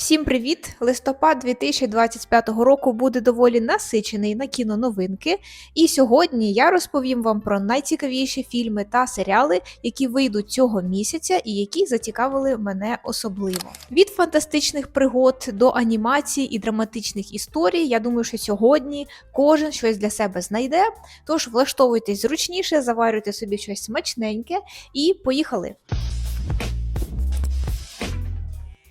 Всім привіт! Листопад 2025 року буде доволі насичений на кіноновинки. І сьогодні я розповім вам про найцікавіші фільми та серіали, які вийдуть цього місяця і які зацікавили мене особливо. Від фантастичних пригод до анімації і драматичних історій. Я думаю, що сьогодні кожен щось для себе знайде. Тож влаштовуйтесь зручніше, заварюйте собі щось смачненьке і поїхали!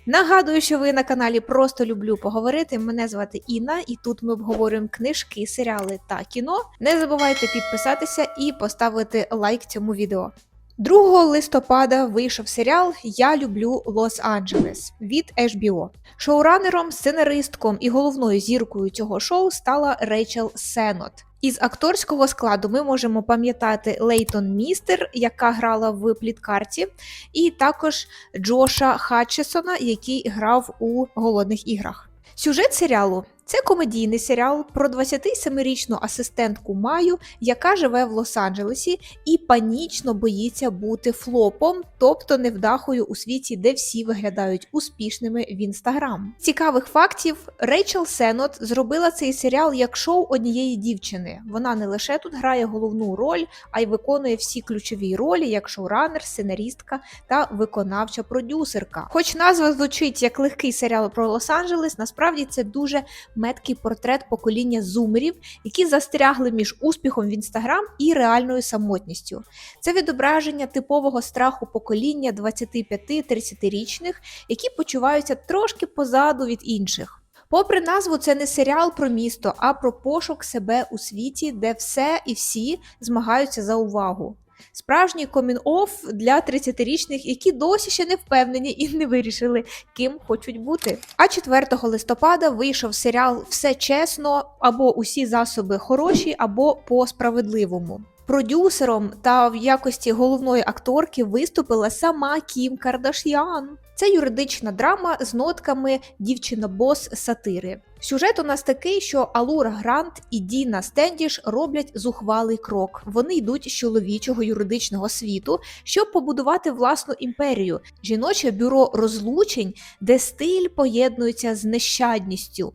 Нагадую, що ви на каналі Просто люблю поговорити. Мене звати Інна, і тут ми обговорюємо книжки, серіали та кіно. Не забувайте підписатися і поставити лайк цьому відео. 2 листопада вийшов серіал Я люблю Лос-Анджелес від HBO. Шоуранером, сценаристком і головною зіркою цього шоу стала Рейчел Сенот. Із акторського складу ми можемо пам'ятати Лейтон Містер, яка грала в пліткарті, і також Джоша Хатчесона, який грав у голодних іграх. Сюжет серіалу це комедійний серіал про 27-річну асистентку Маю, яка живе в Лос-Анджелесі і панічно боїться бути флопом, тобто невдахою у світі, де всі виглядають успішними в інстаграм. Цікавих фактів Рейчел Сенот зробила цей серіал як шоу однієї дівчини. Вона не лише тут грає головну роль, а й виконує всі ключові ролі, як шоуранер, сценаристка та виконавча продюсерка. Хоч назва звучить як легкий серіал про Лос-Анджелес, насправді це дуже меткий портрет покоління зумерів, які застрягли між успіхом в інстаграм і реальною самотністю. Це відображення типового страху покоління 25-30-річних, які почуваються трошки позаду від інших. Попри назву, це не серіал про місто, а про пошук себе у світі, де все і всі змагаються за увагу. Справжній комін-офф для 30-річних, які досі ще не впевнені і не вирішили, ким хочуть бути. А 4 листопада вийшов серіал Все чесно або усі засоби хороші, або по справедливому. Продюсером та в якості головної акторки виступила сама Кім Кардаш'ян. Це юридична драма з нотками дівчина-бос сатири. Сюжет у нас такий, що Алура Грант і Діна Стендіш роблять зухвалий крок. Вони йдуть з чоловічого юридичного світу, щоб побудувати власну імперію, жіноче бюро розлучень, де стиль поєднується з нещадністю.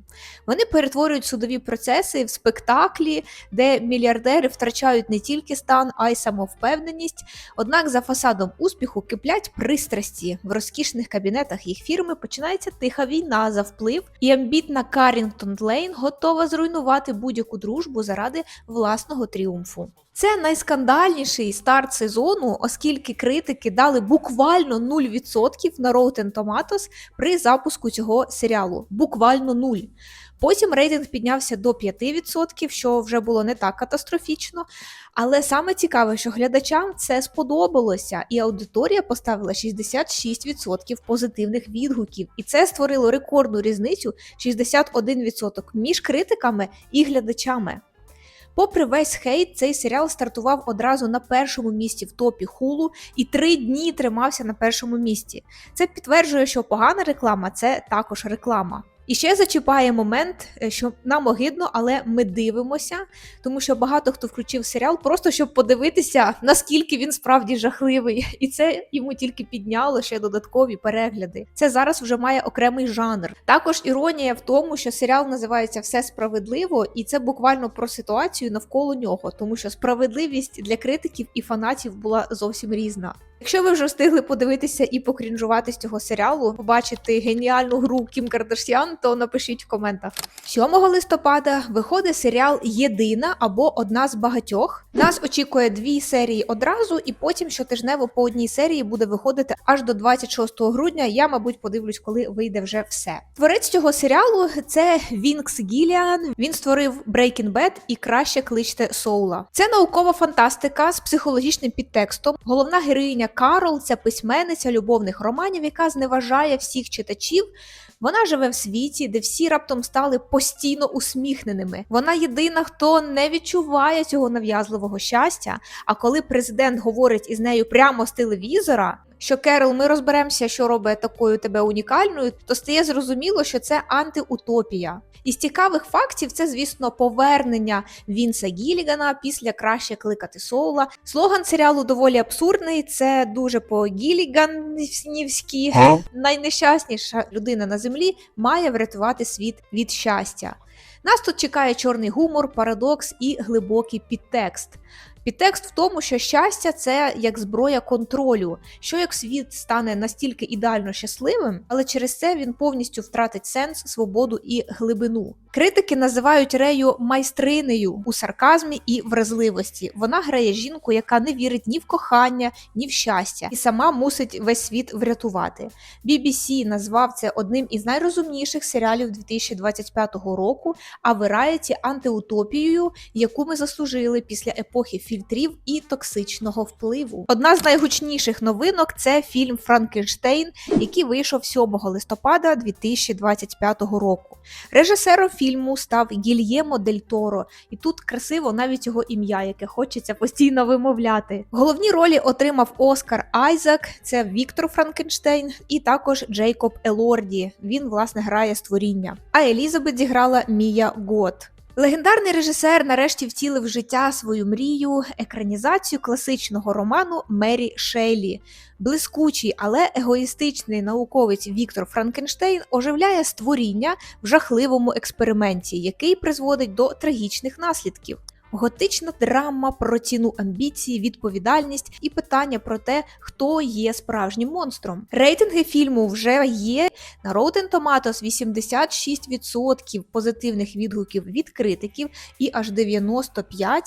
Вони перетворюють судові процеси в спектаклі, де мільярдери втрачають не тільки стан, а й самовпевненість. Однак за фасадом успіху киплять пристрасті в розкішних кабінетах їх фірми починається тиха війна за вплив, і амбітна Карінгтон Лейн готова зруйнувати будь-яку дружбу заради власного тріумфу. Це найскандальніший старт сезону, оскільки критики дали буквально 0% на Rotten Tomatoes при запуску цього серіалу. Буквально 0. Потім рейтинг піднявся до 5%, що вже було не так катастрофічно. Але саме цікаве, що глядачам це сподобалося, і аудиторія поставила 66% позитивних відгуків. І це створило рекордну різницю 61% між критиками і глядачами. Попри весь хейт, цей серіал стартував одразу на першому місці в топі хулу і три дні тримався на першому місці. Це підтверджує, що погана реклама це також реклама. І ще зачіпає момент, е, що нам огидно, але ми дивимося, тому що багато хто включив серіал просто щоб подивитися, наскільки він справді жахливий, і це йому тільки підняло ще додаткові перегляди. Це зараз вже має окремий жанр. Також іронія в тому, що серіал називається Все справедливо, і це буквально про ситуацію навколо нього, тому що справедливість для критиків і фанатів була зовсім різна. Якщо ви вже встигли подивитися і покрінжувати з цього серіалу, побачити геніальну гру Кім Кардаш'ян, то напишіть в коментах. 7 листопада виходить серіал Єдина або одна з багатьох. Нас очікує дві серії одразу, і потім щотижнево по одній серії буде виходити аж до 26 грудня. Я, мабуть, подивлюсь, коли вийде вже все. Творець цього серіалу це Вінкс Гіліан. Він створив Breaking Bad і краще кличте Соула. Це наукова фантастика з психологічним підтекстом. Головна героїня Карол це письменниця любовних романів, яка зневажає всіх читачів. Вона живе в світі, де всі раптом стали постійно усміхненими. Вона єдина, хто не відчуває цього нав'язливого щастя. А коли президент говорить із нею прямо з телевізора. Що Керол, ми розберемося, що робить такою тебе унікальною, то стає зрозуміло, що це антиутопія. Із цікавих фактів це, звісно, повернення Вінса Гілігана після краще кликати Соула. Слоган серіалу доволі абсурдний. Це дуже по гіліганівськи. Найнещасніша людина на землі має врятувати світ від щастя. Нас тут чекає чорний гумор, парадокс і глибокий підтекст. Підтекст в тому, що щастя це як зброя контролю. Що як світ стане настільки ідеально щасливим, але через це він повністю втратить сенс, свободу і глибину. Критики називають Рею майстринею у сарказмі і вразливості. Вона грає жінку, яка не вірить ні в кохання, ні в щастя, і сама мусить весь світ врятувати. BBC назвав це одним із найрозумніших серіалів 2025 року, а Variety – антиутопією, яку ми заслужили після епохи фільтрів і токсичного впливу. Одна з найгучніших новинок це фільм Франкенштейн, який вийшов 7 листопада 2025 року. Режисером фільму став Гільємо Дель Торо, і тут красиво навіть його ім'я, яке хочеться постійно вимовляти. Головні ролі отримав Оскар Айзак, це Віктор Франкенштейн, і також Джейкоб Елорді. Він власне грає створіння. А Елізабет зіграла Мія Гот. Легендарний режисер нарешті втілив в життя свою мрію, екранізацію класичного роману Мері Шейлі. Блискучий, але егоїстичний науковець Віктор Франкенштейн оживляє створіння в жахливому експерименті, який призводить до трагічних наслідків. Готична драма про ціну амбіції, відповідальність і питання про те, хто є справжнім монстром. Рейтинги фільму вже є на Rotten Tomatoes 86% позитивних відгуків від критиків і аж 95%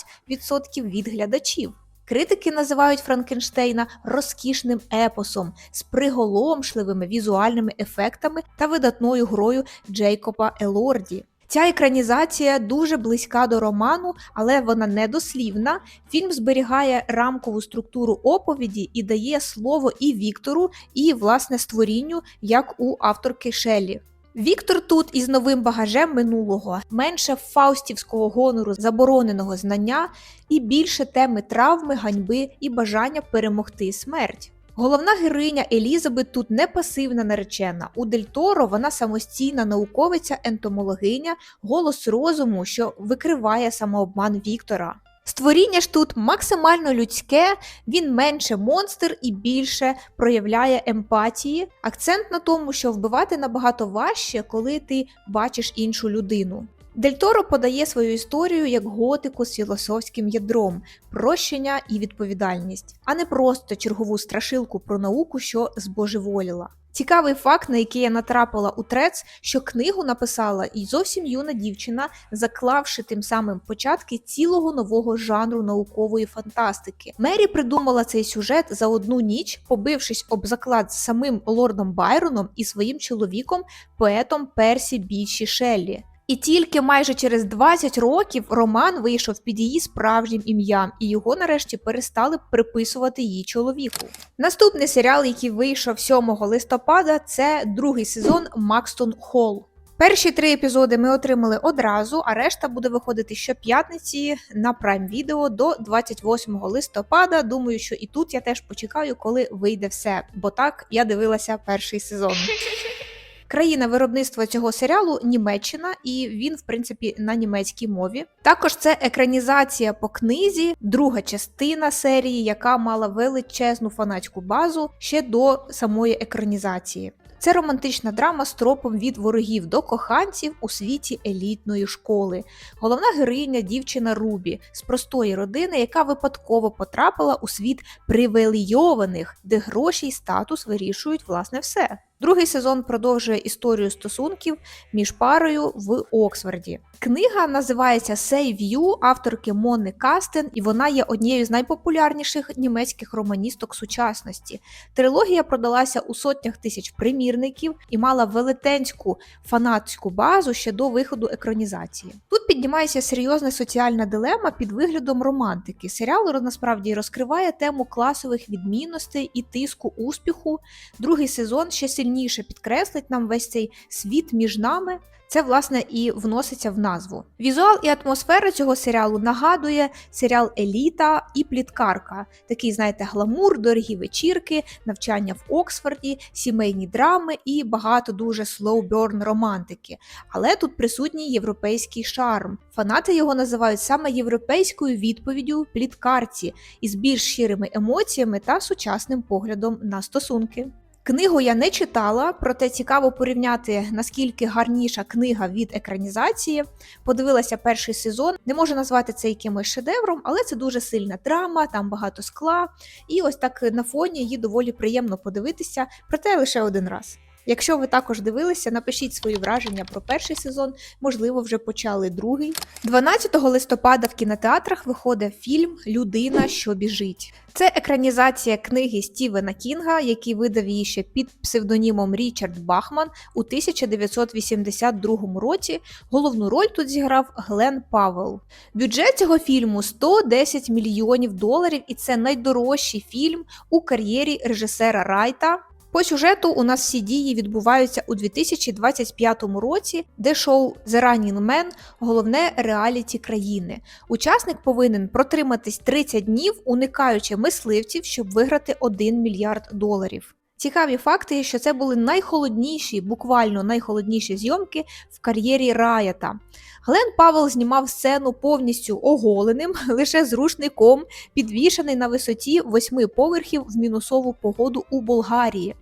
від глядачів. Критики називають Франкенштейна розкішним епосом з приголомшливими візуальними ефектами та видатною грою Джейкоба Елорді. Ця екранізація дуже близька до роману, але вона не дослівна. Фільм зберігає рамкову структуру оповіді і дає слово і Віктору, і власне створінню, як у авторки Шеллі. Віктор тут із новим багажем минулого, менше фаустівського гонору забороненого знання і більше теми травми, ганьби і бажання перемогти смерть. Головна героїня Елізабет тут не пасивна наречена. У Дель Торо вона самостійна науковиця, ентомологиня, голос розуму, що викриває самообман Віктора. Створіння ж тут максимально людське, він менше монстр і більше проявляє емпатії. Акцент на тому, що вбивати набагато важче, коли ти бачиш іншу людину. Дель Торо подає свою історію як готику з філософським ядром, прощення і відповідальність, а не просто чергову страшилку про науку, що збожеволіла. Цікавий факт, на який я натрапила у трец, що книгу написала і зовсім юна дівчина, заклавши тим самим початки цілого нового жанру наукової фантастики. Мері придумала цей сюжет за одну ніч, побившись об заклад з самим лордом Байроном і своїм чоловіком, поетом Персі Бічі Шеллі. І тільки майже через 20 років роман вийшов під її справжнім ім'ям, і його нарешті перестали приписувати її чоловіку. Наступний серіал, який вийшов 7 листопада, це другий сезон Макстон Холл. Перші три епізоди ми отримали одразу, а решта буде виходити щоп'ятниці на Prime Video до 28 листопада. Думаю, що і тут я теж почекаю, коли вийде все, бо так я дивилася перший сезон. Країна виробництва цього серіалу Німеччина, і він, в принципі, на німецькій мові. Також це екранізація по книзі, друга частина серії, яка мала величезну фанатську базу ще до самої екранізації. Це романтична драма з тропом від ворогів до коханців у світі елітної школи. Головна героїня дівчина Рубі з простої родини, яка випадково потрапила у світ привілейованих, де гроші й статус вирішують власне все. Другий сезон продовжує історію стосунків між парою в Оксфорді. Книга називається Save You авторки Монни Кастен, і вона є однією з найпопулярніших німецьких романісток сучасності. Трилогія продалася у сотнях тисяч примірників і мала велетенську фанатську базу ще до виходу екранізації. Тут піднімається серйозна соціальна дилема під виглядом романтики. Серіал насправді розкриває тему класових відмінностей і тиску успіху. Другий сезон ще сильніше сильніше підкреслить нам весь цей світ між нами. Це власне і вноситься в назву. Візуал і атмосфера цього серіалу нагадує серіал Еліта і Пліткарка. Такий, знаєте, гламур, дорогі вечірки, навчання в Оксфорді, сімейні драми і багато дуже burn романтики. Але тут присутній європейський шарм. Фанати його називають саме європейською відповіддю пліткарці із більш щирими емоціями та сучасним поглядом на стосунки. Книгу я не читала, проте цікаво порівняти наскільки гарніша книга від екранізації. Подивилася перший сезон. Не можу назвати це якимось шедевром, але це дуже сильна драма, там багато скла. І ось так на фоні її доволі приємно подивитися, проте лише один раз. Якщо ви також дивилися, напишіть свої враження про перший сезон, можливо, вже почали другий. 12 листопада в кінотеатрах виходить фільм Людина, що біжить. Це екранізація книги Стівена Кінга, який видав її ще під псевдонімом Річард Бахман у 1982 році. Головну роль тут зіграв Глен Павел. Бюджет цього фільму 110 мільйонів доларів, і це найдорожчий фільм у кар'єрі режисера Райта. По сюжету у нас всі дії відбуваються у 2025 році, де шоу The Running Man – головне реаліті країни. Учасник повинен протриматись 30 днів, уникаючи мисливців, щоб виграти 1 мільярд доларів. Цікаві факти, що це були найхолодніші, буквально найхолодніші зйомки в кар'єрі Раята. Глен Павел знімав сцену повністю оголеним, лише з рушником, підвішений на висоті восьми поверхів в мінусову погоду у Болгарії.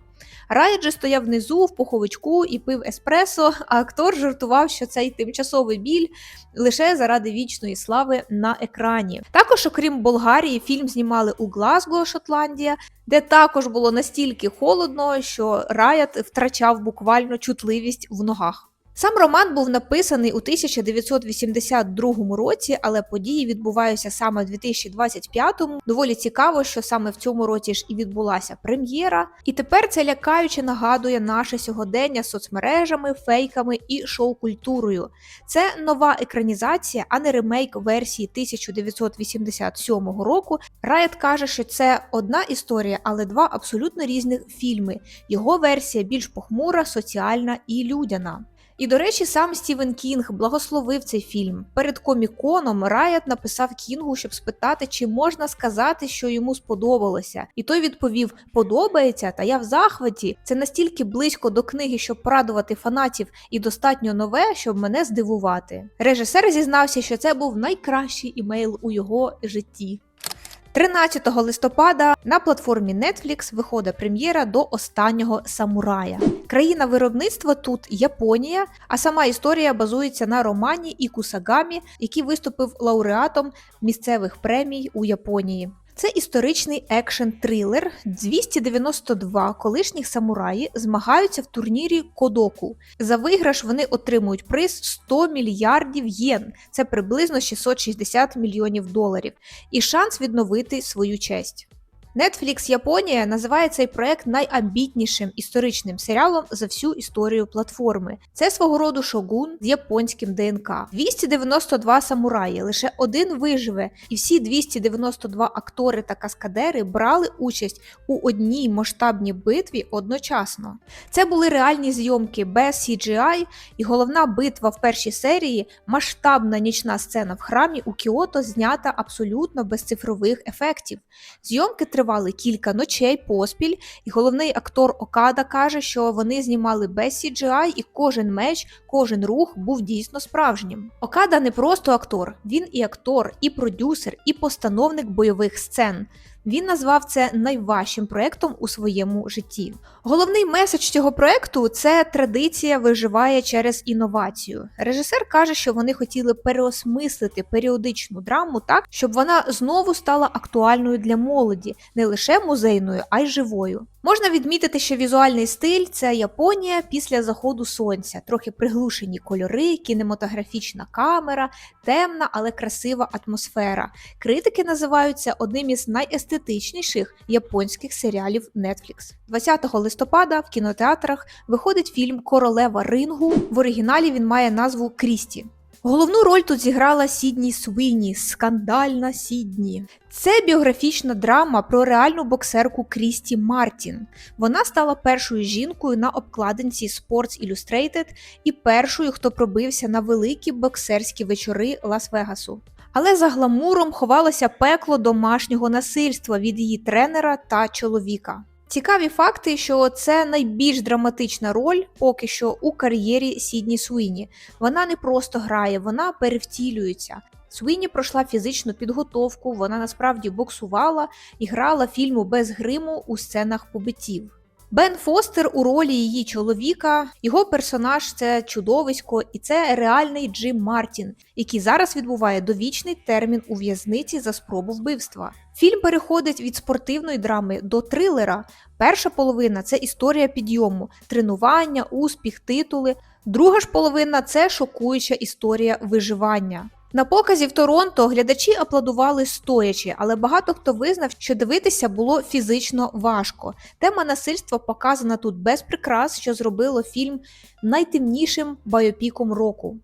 Райт же стояв внизу в пуховичку і пив еспресо, а актор жартував, що цей тимчасовий біль лише заради вічної слави на екрані. Також, окрім Болгарії, фільм знімали у Глазго, Шотландія, де також було настільки холодно, що Райат втрачав буквально чутливість в ногах. Сам роман був написаний у 1982 році, але події відбуваються саме в 2025-му. Доволі цікаво, що саме в цьому році ж і відбулася прем'єра. І тепер це лякаюче нагадує наше сьогодення з соцмережами, фейками і шоу-культурою. Це нова екранізація, а не ремейк версії 1987 року. Райт каже, що це одна історія, але два абсолютно різних фільми. Його версія більш похмура, соціальна і людяна. І, до речі, сам Стівен Кінг благословив цей фільм. Перед коміконом Райат написав Кінгу, щоб спитати, чи можна сказати, що йому сподобалося. І той відповів: Подобається, та я в захваті. Це настільки близько до книги, щоб порадувати фанатів, і достатньо нове, щоб мене здивувати. Режисер зізнався, що це був найкращий імейл у його житті. 13 листопада на платформі Netflix виходить прем'єра до останнього самурая. Країна виробництва тут Японія, а сама історія базується на романі Ікусагамі, який виступив лауреатом місцевих премій у Японії. Це історичний екшен-трилер. 292 колишніх самураї змагаються в турнірі Кодоку. За виграш вони отримують приз 100 мільярдів єн, це приблизно 660 мільйонів доларів, і шанс відновити свою честь. Netflix Японія називає цей проект найамбітнішим історичним серіалом за всю історію платформи. Це свого роду шогун з японським ДНК. 292 самураї, лише один виживе, і всі 292 актори та каскадери брали участь у одній масштабній битві одночасно. Це були реальні зйомки без CGI, і головна битва в першій серії масштабна нічна сцена в храмі у Кіото знята абсолютно без цифрових ефектів. Зйомки тривали тривали кілька ночей поспіль, і головний актор Окада каже, що вони знімали без CGI, і кожен меч, кожен рух був дійсно справжнім. Окада не просто актор, він і актор, і продюсер, і постановник бойових сцен. Він назвав це найважчим проектом у своєму житті. Головний меседж цього проекту це традиція виживає через інновацію. Режисер каже, що вони хотіли переосмислити періодичну драму так, щоб вона знову стала актуальною для молоді, не лише музейною, а й живою. Можна відмітити, що візуальний стиль це Японія після заходу сонця, трохи приглушені кольори, кінематографічна камера, темна, але красива атмосфера. Критики називаються одним із найестетичніших японських серіалів Netflix. 20 листопада в кінотеатрах виходить фільм Королева рингу. В оригіналі він має назву Крісті. Головну роль тут зіграла Сідні Свині, скандальна Сідні. Це біографічна драма про реальну боксерку Крісті Мартін. Вона стала першою жінкою на обкладинці Sports Illustrated і першою, хто пробився на великі боксерські вечори Лас-Вегасу. Але за гламуром ховалося пекло домашнього насильства від її тренера та чоловіка. Цікаві факти, що це найбільш драматична роль поки що у кар'єрі Сідні Суїні. Вона не просто грає, вона перевтілюється. Суїні пройшла фізичну підготовку, вона насправді боксувала і грала фільму без гриму у сценах побиттів. Бен Фостер у ролі її чоловіка, його персонаж це чудовисько, і це реальний Джим Мартін, який зараз відбуває довічний термін у в'язниці за спробу вбивства. Фільм переходить від спортивної драми до трилера. Перша половина це історія підйому, тренування, успіх, титули. Друга ж половина це шокуюча історія виживання. На показі в Торонто глядачі аплодували стоячи, але багато хто визнав, що дивитися було фізично важко. Тема насильства показана тут без прикрас, що зробило фільм найтемнішим байопіком року.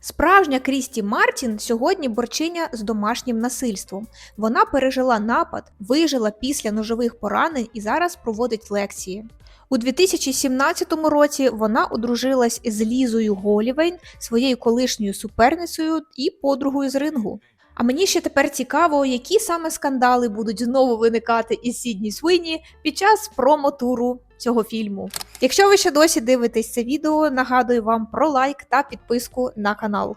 Справжня Крісті Мартін сьогодні борчиня з домашнім насильством. Вона пережила напад, вижила після ножових поранень і зараз проводить лекції. У 2017 році вона одружилась з Лізою Голівейн, своєю колишньою суперницею і подругою з рингу. А мені ще тепер цікаво, які саме скандали будуть знову виникати із Сідні Свині під час промо-туру цього фільму. Якщо ви ще досі дивитесь це відео, нагадую вам про лайк та підписку на канал.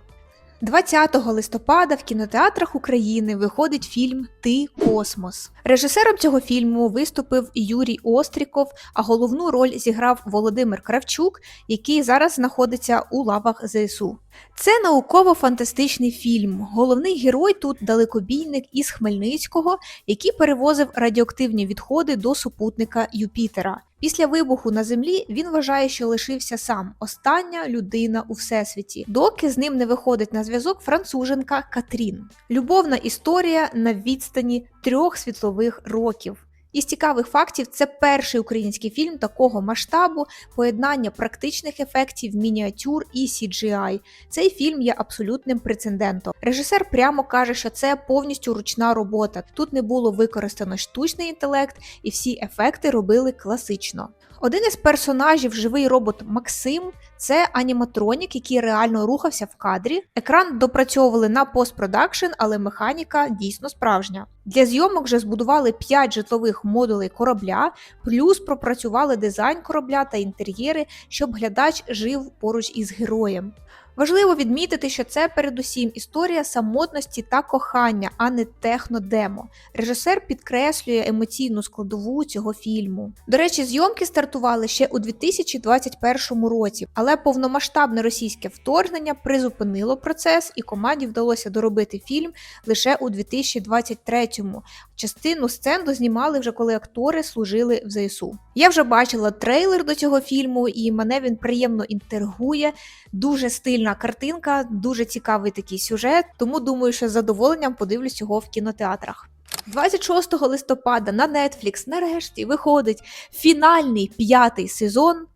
20 листопада в кінотеатрах України виходить фільм Ти Космос. Режисером цього фільму виступив Юрій Остріков, а головну роль зіграв Володимир Кравчук, який зараз знаходиться у лавах ЗСУ. Це науково-фантастичний фільм. Головний герой тут далекобійник із Хмельницького, який перевозив радіоактивні відходи до супутника Юпітера. Після вибуху на землі він вважає, що лишився сам остання людина у всесвіті, доки з ним не виходить на зв'язок француженка Катрін. Любовна історія на відстані трьох світлових років. Із цікавих фактів, це перший український фільм такого масштабу, поєднання практичних ефектів, мініатюр і CGI. Цей фільм є абсолютним прецедентом. Режисер прямо каже, що це повністю ручна робота. Тут не було використано штучний інтелект, і всі ефекти робили класично. Один із персонажів, живий робот Максим, це аніматронік, який реально рухався в кадрі. Екран допрацьовували на постпродакшн, але механіка дійсно справжня. Для зйомок вже збудували 5 житлових модулей корабля, плюс пропрацювали дизайн корабля та інтер'єри, щоб глядач жив поруч із героєм. Важливо відмітити, що це передусім історія самотності та кохання, а не технодемо. Режисер підкреслює емоційну складову цього фільму. До речі, зйомки стартували ще у 2021 році, але повномасштабне російське вторгнення призупинило процес, і команді вдалося доробити фільм лише у 2023-му. Частину сцен дознімали вже коли актори служили в ЗСУ. Я вже бачила трейлер до цього фільму, і мене він приємно інтергує. Дуже стильна картинка, дуже цікавий такий сюжет. Тому думаю, що з задоволенням подивлюсь його в кінотеатрах. 26 листопада на Netflix нарешті виходить фінальний п'ятий сезон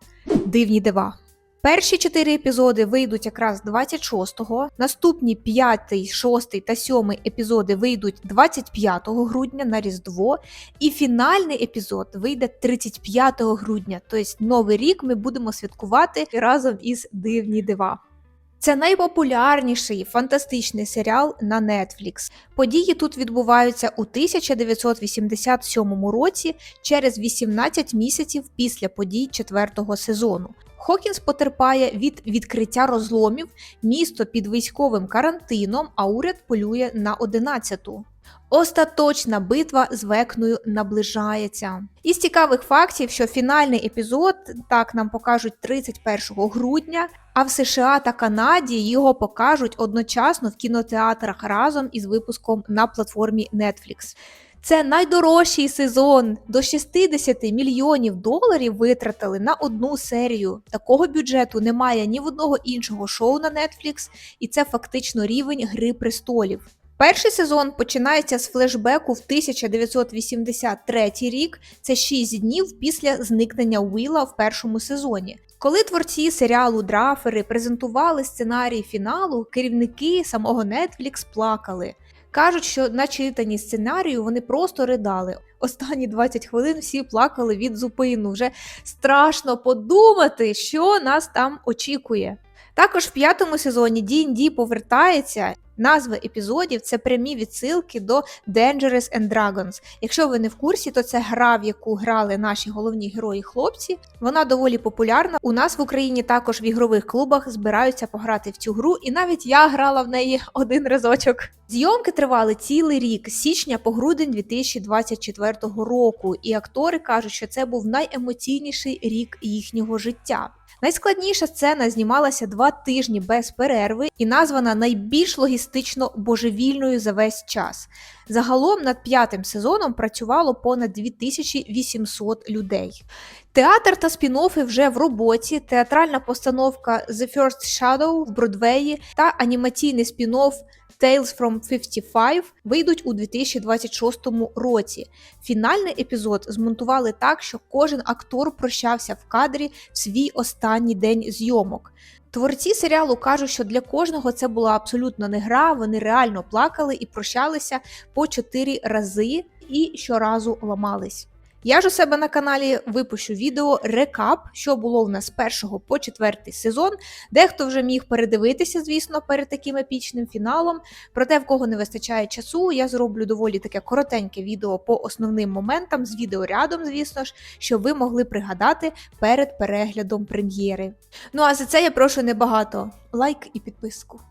Дивні дива. Перші чотири епізоди вийдуть якраз 26-го, наступні 5, 6 та 7 епізоди вийдуть 25 грудня на Різдво, і фінальний епізод вийде 35 грудня. Тобто новий рік ми будемо святкувати разом із Дивні дива. Це найпопулярніший фантастичний серіал на Netflix. Події тут відбуваються у 1987 році через 18 місяців після подій четвертого сезону. Хокінс потерпає від відкриття розломів, місто під військовим карантином, а уряд полює на 11-ту. Остаточна битва з Векною наближається. Із цікавих фактів, що фінальний епізод так нам покажуть 31 грудня, а в США та Канаді його покажуть одночасно в кінотеатрах разом із випуском на платформі Netflix. Це найдорожчий сезон. До 60 мільйонів доларів витратили на одну серію. Такого бюджету немає ні в одного іншого шоу на Netflix, і це фактично рівень Гри престолів. Перший сезон починається з флешбеку в 1983 рік. Це 6 днів після зникнення Уіла в першому сезоні. Коли творці серіалу Драфери презентували сценарій фіналу, керівники самого Netflix плакали. Кажуть, що на читанні сценарію вони просто ридали. Останні 20 хвилин всі плакали від зупину. Вже страшно подумати, що нас там очікує. Також в п'ятому сезоні D&D повертається. Назви епізодів це прямі відсилки до Dangerous and Dragons. Якщо ви не в курсі, то це гра, в яку грали наші головні герої хлопці. Вона доволі популярна. У нас в Україні також в ігрових клубах збираються пограти в цю гру, і навіть я грала в неї один разочок. Зйомки тривали цілий рік з січня по грудень 2024 року, і актори кажуть, що це був найемоційніший рік їхнього життя. Найскладніша сцена знімалася два тижні без перерви і названа найбільш логістично божевільною за весь час. Загалом над п'ятим сезоном працювало понад 2800 людей. Театр та спін-оффи вже в роботі. Театральна постановка The First Shadow в Бродвеї та анімаційний спін-офф Tales from 55 вийдуть у 2026 році. Фінальний епізод змонтували так, що кожен актор прощався в кадрі в свій останній день зйомок. Творці серіалу кажуть, що для кожного це була абсолютно не гра. Вони реально плакали і прощалися по чотири рази і щоразу ламались. Я ж у себе на каналі випущу відео рекап, що було в нас з першого по четвертий сезон. Дехто вже міг передивитися, звісно, перед таким епічним фіналом. Проте, в кого не вистачає часу, я зроблю доволі таке коротеньке відео по основним моментам з відеорядом, звісно ж, щоб ви могли пригадати перед переглядом прем'єри. Ну а за це я прошу небагато лайк і підписку.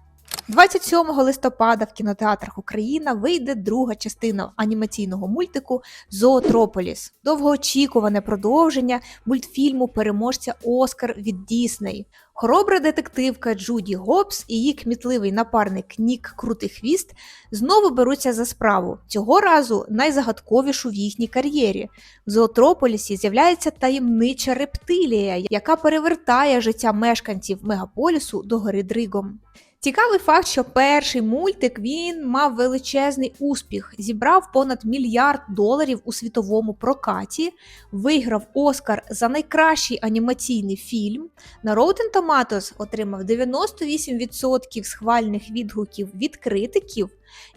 27 листопада в кінотеатрах Україна вийде друга частина анімаційного мультику Зоотрополіс. Довгоочікуване продовження мультфільму переможця Оскар від Дісней. Хоробра детективка Джуді Гобс і її кмітливий напарник Нік Крутихвіст знову беруться за справу. Цього разу найзагадковішу в їхній кар'єрі. В Зоотрополісі з'являється таємнича рептилія, яка перевертає життя мешканців мегаполісу до гори Дригом. Цікавий факт, що перший мультик він мав величезний успіх, зібрав понад мільярд доларів у світовому прокаті, виграв Оскар за найкращий анімаційний фільм. На Rotten Tomatoes отримав 98% схвальних відгуків від критиків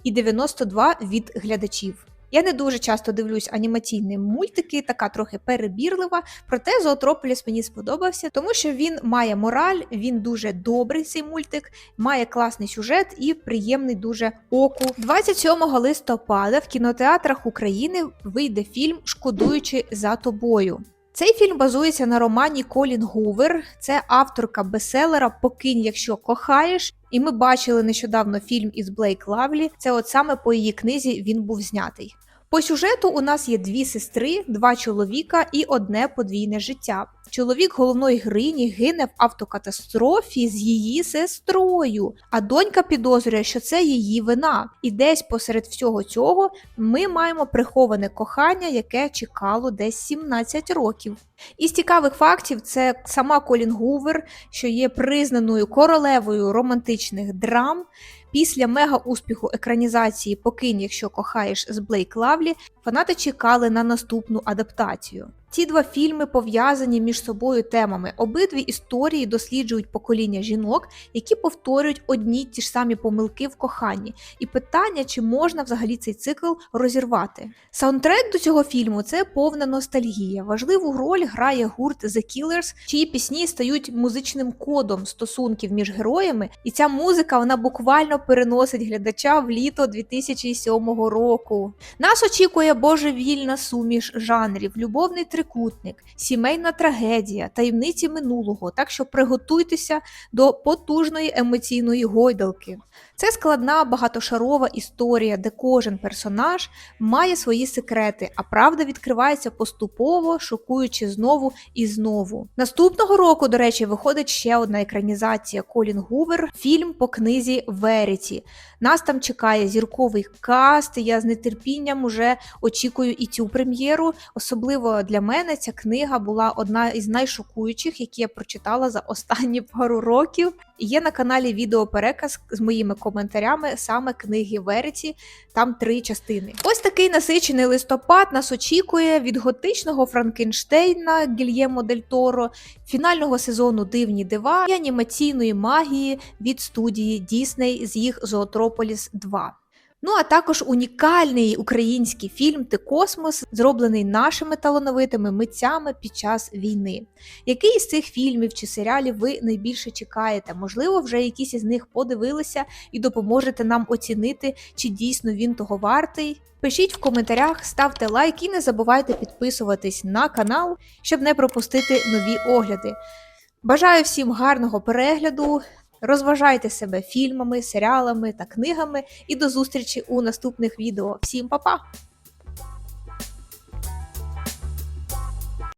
і 92% від глядачів. Я не дуже часто дивлюсь анімаційні мультики, така трохи перебірлива. Проте Зоотрополіс мені сподобався, тому що він має мораль, він дуже добрий. Цей мультик, має класний сюжет і приємний дуже оку. 27 листопада в кінотеатрах України вийде фільм Шкодуючи за тобою. Цей фільм базується на романі Колін Гувер. Це авторка бестселера Покинь, якщо кохаєш. І ми бачили нещодавно фільм із Блейк Лавлі. Це от саме по її книзі він був знятий. По сюжету у нас є дві сестри, два чоловіка і одне подвійне життя. Чоловік головної грині гине в автокатастрофі з її сестрою, а донька підозрює, що це її вина. І десь посеред всього цього ми маємо приховане кохання, яке чекало десь 17 років. Із цікавих фактів це сама Колін Гувер, що є признаною королевою романтичних драм. Після мега успіху екранізації Покинь, якщо кохаєш з Блейк Лавлі, фанати чекали на наступну адаптацію. Ці два фільми пов'язані між собою темами. Обидві історії досліджують покоління жінок, які повторюють одні й ті ж самі помилки в коханні, і питання, чи можна взагалі цей цикл розірвати. Саундтрек до цього фільму це повна ностальгія. Важливу роль грає гурт The Killers, чиї пісні стають музичним кодом стосунків між героями, і ця музика вона буквально переносить глядача в літо 2007 року. Нас очікує божевільна суміш жанрів, любовний трикутник, сімейна трагедія, таємниці минулого. Так що приготуйтеся до потужної емоційної гойдалки. Це складна багатошарова історія, де кожен персонаж має свої секрети, а правда відкривається поступово, шокуючи знову і знову. Наступного року, до речі, виходить ще одна екранізація Колін Гувер, фільм по книзі Веріті. Нас там чекає зірковий каст. Я з нетерпінням уже очікую і цю прем'єру, особливо для мене ця книга була одна із найшокуючих, які я прочитала за останні пару років. Є на каналі відеопереказ з моїми коментарями саме книги Вереті. Там три частини. Ось такий насичений листопад нас очікує від готичного Франкенштейна Гільємо Дель Торо, фінального сезону Дивні дива і анімаційної магії від студії Дісней з їх Зоотрополіс 2. Ну а також унікальний український фільм Ти космос, зроблений нашими талановитими митцями під час війни. Який із цих фільмів чи серіалів ви найбільше чекаєте? Можливо, вже якісь із них подивилися і допоможете нам оцінити, чи дійсно він того вартий. Пишіть в коментарях, ставте лайк і не забувайте підписуватись на канал, щоб не пропустити нові огляди. Бажаю всім гарного перегляду. Розважайте себе фільмами, серіалами та книгами і до зустрічі у наступних відео. Всім па-па!